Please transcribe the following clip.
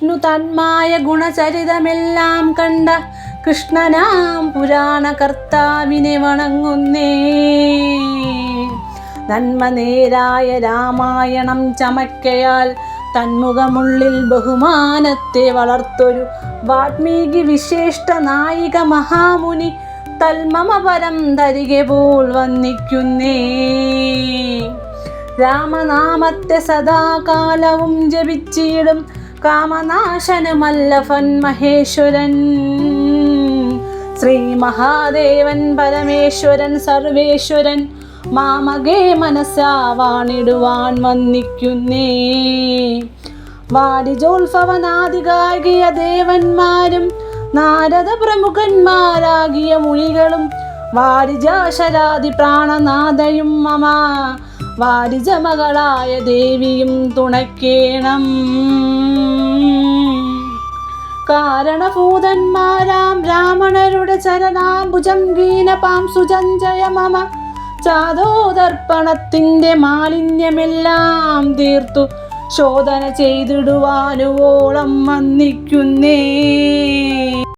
വിഷ്ണു തന്മായ ഗുണചരിതമെല്ലാം കണ്ട കൃഷ്ണനാം പുരാണ കർത്താവിനെ വണങ്ങുന്നേ. നന്മ നേരായ രാമായണം ചമക്കയാൽ തന്മുഖമുള്ളിൽ ബഹുമാനത്തെ വളർത്തൊരു വാത്മീകി വിശേഷ്ട നായിക മഹാമുനി തൽമമപരം തരികെ പോൽ വന്നിക്കുന്നേ. രാമനാമത്തെ സദാകാലവും ജപിച്ചിടും കാമനാശനമല്ലഫൻ മഹേശ്വരൻ. ശ്രീ മഹാദേവൻ പരമേശ്വരൻ സർവേശ്വരൻ മാമകേ മനസ്സാവാണിടുവാൻ വന്നിക്കുന്നേ. വാരിജോത്സവനാദികാകിയ ദേവന്മാരും നാരദ പ്രമുഖന്മാരാകിയ മുനികളും വാരിജാശരാതി പ്രാണനാഥയും മമ. വാരിജമകളായ ദേവിയും തുണയ്ക്കേണം കാരണഭൂതന്മാരാം ബ്രാഹ്മണരുടെ ചരണാംബുജം ഗീനപാം സുജഞ്ജയ മമ ചാതോദർപ്പണത്തിന്റെ മാലിന്യമെല്ലാം തീർത്തു. ശോധന ചെയ്തിടുവാനുവോളം വന്നിക്കുന്നേ.